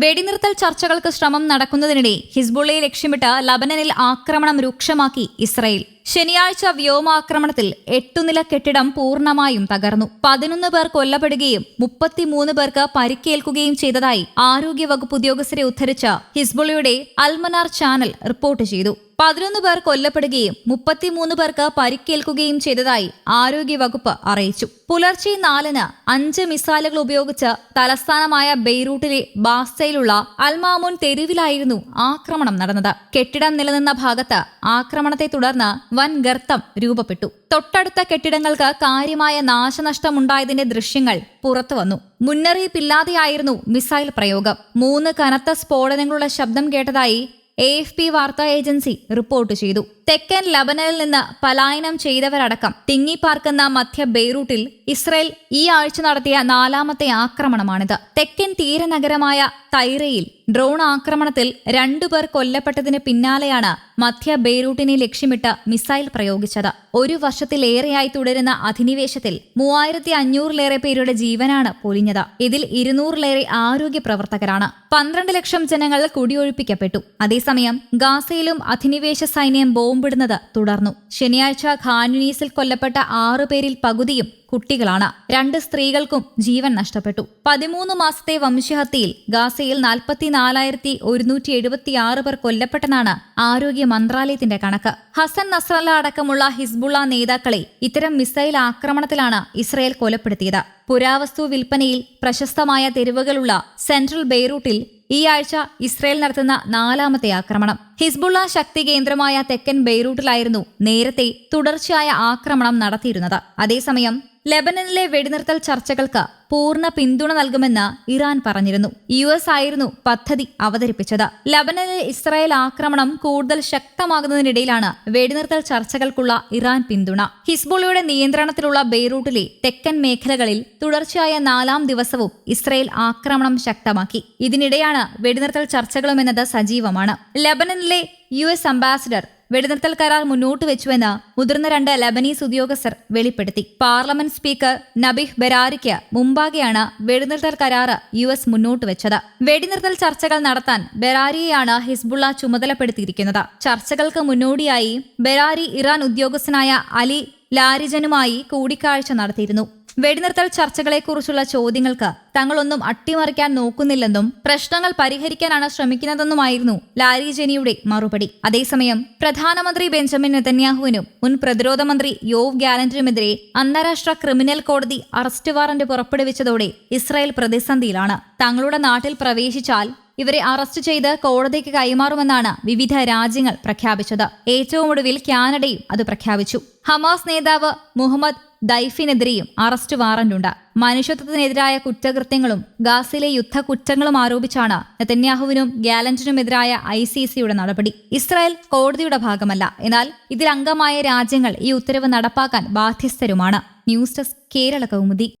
വെടിനിർത്തൽ ചർച്ചകൾക്ക് ശ്രമം നടക്കുന്നതിനിടെ ഹിസ്ബുള്ളയെ ലക്ഷ്യമിട്ട് ലബനനിൽ ആക്രമണം രൂക്ഷമാക്കി ഇസ്രയേൽ. ശനിയാഴ്ച വ്യോമാക്രമണത്തിൽ എട്ടുനില കെട്ടിടം പൂർണമായും തകർന്നു. പതിനൊന്ന് പേർ കൊല്ലപ്പെടുകയും മുപ്പത്തിമൂന്ന് പേർക്ക് പരിക്കേൽക്കുകയും ചെയ്തതായി ആരോഗ്യവകുപ്പ് ഉദ്യോഗസ്ഥരെ ഉദ്ധരിച്ച ഹിസ്ബുള്ളയുടെ അൽമനാർ ചാനൽ റിപ്പോർട്ട് ചെയ്തു. പതിനൊന്ന് പേർ കൊല്ലപ്പെടുകയും മുപ്പത്തിമൂന്ന് പേർക്ക് പരിക്കേൽക്കുകയും ചെയ്തതായി ആരോഗ്യവകുപ്പ് അറിയിച്ചു. പുലർച്ചെ നാലിന് അഞ്ച് മിസൈലുകൾ ഉപയോഗിച്ച് തലസ്ഥാനമായ ബെയ്റൂട്ടിലെ ബാസ്തയിലുള്ള അൽമാമുൻ തെരുവിലായിരുന്നു ആക്രമണം നടന്നത്. കെട്ടിടം നിലനിന്ന ഭാഗത്ത് ആക്രമണത്തെ തുടർന്ന് വൻ ഗർത്തം രൂപപ്പെട്ടു. തൊട്ടടുത്ത കെട്ടിടങ്ങൾക്ക് കാര്യമായ നാശനഷ്ടമുണ്ടായതിന്റെ ദൃശ്യങ്ങൾ പുറത്തുവന്നു. മുന്നറിയിപ്പില്ലാതെയായിരുന്നു മിസൈൽ പ്രയോഗം. മൂന്ന് കനത്ത സ്ഫോടനങ്ങളുടെ ശബ്ദം കേട്ടതായി എ എഫ് പി വാർത്താ ഏജൻസി റിപ്പോർട്ട് ചെയ്തു. തെക്കൻ ലബനനിൽ നിന്ന് പലായനം ചെയ്തവരടക്കം തിങ്ങിപ്പാർക്കുന്ന മധ്യ ബെയ്റൂട്ടിൽ ഇസ്രയേൽ ഈ ആഴ്ച നടത്തിയ നാലാമത്തെ ആക്രമണമാണിത്. തെക്കൻ തീരനഗരമായ തൈറയിൽ ഡ്രോൺ ആക്രമണത്തിൽ രണ്ടുപേർ കൊല്ലപ്പെട്ടതിന് പിന്നാലെയാണ് മധ്യ ബെയ്റൂട്ടിനെ ലക്ഷ്യമിട്ട് മിസൈൽ പ്രയോഗിച്ചത്. ഒരു വർഷത്തിലേറെയായി തുടരുന്ന അധിനിവേശത്തിൽ മൂവായിരത്തി അഞ്ഞൂറിലേറെ പേരുടെ ജീവനാണ് പൊലിഞ്ഞത്. ഇതിൽ ഇരുന്നൂറിലേറെ ആരോഗ്യ പ്രവർത്തകരാണ്. പന്ത്രണ്ട് ലക്ഷം ജനങ്ങൾ കുടിയൊഴിപ്പിക്കപ്പെട്ടു. അതേസമയം ഗാസയിലും അധിനിവേശ സൈന്യം ബോംബിടുന്നത് തുടർന്നു. ശനിയാഴ്ച ഖാനുനീസിൽ കൊല്ലപ്പെട്ട ആറുപേരിൽ പകുതിയും കുട്ടികളാണ്. രണ്ട് സ്ത്രീകൾക്കും ജീവൻ നഷ്ടപ്പെട്ടു. പതിമൂന്ന് മാസത്തെ വംശഹത്യയിൽ ഗാസയിൽ നാൽപ്പത്തിനാലായിരത്തി ഒരുന്നൂറ്റി എഴുപത്തിയാറ് പേർ കൊല്ലപ്പെട്ടെന്നാണ് ആരോഗ്യ മന്ത്രാലയത്തിന്റെ കണക്ക്. ഹസൻ നസ്രല്ല അടക്കമുള്ള ഹിസ്ബുള്ള നേതാക്കളെ ഇത്തരം മിസൈൽ ആക്രമണത്തിലാണ് ഇസ്രയേൽ കൊലപ്പെടുത്തിയത്. പുരാവസ്തു വിൽപ്പനയിൽ പ്രശസ്തമായ തെരുവുകളുള്ള സെൻട്രൽ ബെയ്റൂട്ടിൽ ഈ ആഴ്ച ഇസ്രയേൽ നടത്തുന്ന നാലാമത്തെ ആക്രമണം. ഹിസ്ബുള്ള ശക്തി കേന്ദ്രമായ തെക്കൻ ബെയ്റൂട്ടിലായിരുന്നു നേരത്തെ തുടർച്ചയായ ആക്രമണം നടത്തിയിരുന്നത്. അതേസമയം ലെബനനിലെ വെടിനിർത്തൽ ചർച്ചകൾക്ക് പൂർണ പിന്തുണ നൽകുമെന്ന് ഇറാൻ പറഞ്ഞിരുന്നു. യു എസ് ആയിരുന്നു പദ്ധതി അവതരിപ്പിച്ചത്. ലബനനിൽ ഇസ്രായേൽ ആക്രമണം കൂടുതൽ ശക്തമാകുന്നതിനിടയിലാണ് വെടിനിർത്തൽ ചർച്ചകൾക്കുള്ള ഇറാൻ പിന്തുണ. ഹിസ്ബുള്ളയുടെ നിയന്ത്രണത്തിലുള്ള ബെയ്റൂട്ടിലെ തെക്കൻ മേഖലകളിൽ തുടർച്ചയായ നാലാം ദിവസവും ഇസ്രായേൽ ആക്രമണം ശക്തമാക്കി. ഇതിനിടെയാണ് വെടിനിർത്തൽ ചർച്ചകളുമെന്നത് സജീവമാണ്. ലബനനിലെ യു എസ് അംബാസിഡർ വെടിനിർത്തൽ കരാർ മുന്നോട്ട് വെച്ചുവെന്ന് മുതിർന്ന രണ്ട് ലബനീസ് ഉദ്യോഗസ്ഥർ വെളിപ്പെടുത്തി. പാർലമെന്റ് സ്പീക്കർ നബിഹ് ബെരാരിക്ക് മുമ്പാകെയാണ് വെടിനിർത്തൽ കരാർ യു എസ് മുന്നോട്ട് വെച്ചത്. വെടിനിർത്തൽ ചർച്ചകൾ നടത്താൻ ബെരാരിയെയാണ് ഹിസ്ബുള്ള ചുമതലപ്പെടുത്തിയിരിക്കുന്നത്. ചർച്ചകൾക്ക് മുന്നോടിയായി ബെരാരി ഇറാൻ ഉദ്യോഗസ്ഥനായ അലി ലാരിജനുമായി കൂടിക്കാഴ്ച നടത്തിയിരുന്നു. വെടിനിർത്തൽ ചർച്ചകളെക്കുറിച്ചുള്ള ചോദ്യങ്ങൾക്ക് തങ്ങളൊന്നും അട്ടിമറിക്കാൻ നോക്കുന്നില്ലെന്നും പ്രശ്നങ്ങൾ പരിഹരിക്കാനാണ് ശ്രമിക്കുന്നതെന്നുമായിരുന്നു ലാരി ജെനിയുടെ മറുപടി. അതേസമയം പ്രധാനമന്ത്രി ബെഞ്ചമിൻ നെതന്യാഹുവിനും മുൻ പ്രതിരോധ മന്ത്രി യോവ് ഗാലന്റിനുമെതിരെ അന്താരാഷ്ട്ര ക്രിമിനൽ കോടതി അറസ്റ്റ് വാറന്റ് പുറപ്പെടുവിച്ചതോടെ ഇസ്രായേൽ പ്രതിസന്ധിയിലാണ്. തങ്ങളുടെ നാട്ടിൽ പ്രവേശിച്ചാൽ ഇവരെ അറസ്റ്റ് ചെയ്ത് കോടതിക്ക് കൈമാറുമെന്നാണ് വിവിധ രാജ്യങ്ങൾ പ്രഖ്യാപിച്ചത്. ഏറ്റവും ഒടുവിൽ കാനഡയും അത് പ്രഖ്യാപിച്ചു. ഹമാസ് നേതാവ് മുഹമ്മദ് ദൈഫിനെതിരെയും അറസ്റ്റ് വാറന്റുണ്ട്. മനുഷ്യത്വത്തിനെതിരായ കുറ്റകൃത്യങ്ങളും ഗാസിലെ യുദ്ധ കുറ്റങ്ങളും ആരോപിച്ചാണ് നെതന്യാഹുവിനും ഗാലന്റിനുമെതിരായ ഐ സി സിയുടെ നടപടി. ഇസ്രായേൽ കോടതിയുടെ ഭാഗമല്ല. എന്നാൽ ഇതിൽ അംഗമായ രാജ്യങ്ങൾ ഈ ഉത്തരവ് നടപ്പാക്കാൻ ബാധ്യസ്ഥരുമാണ്. News desk Kerala Kaumudi.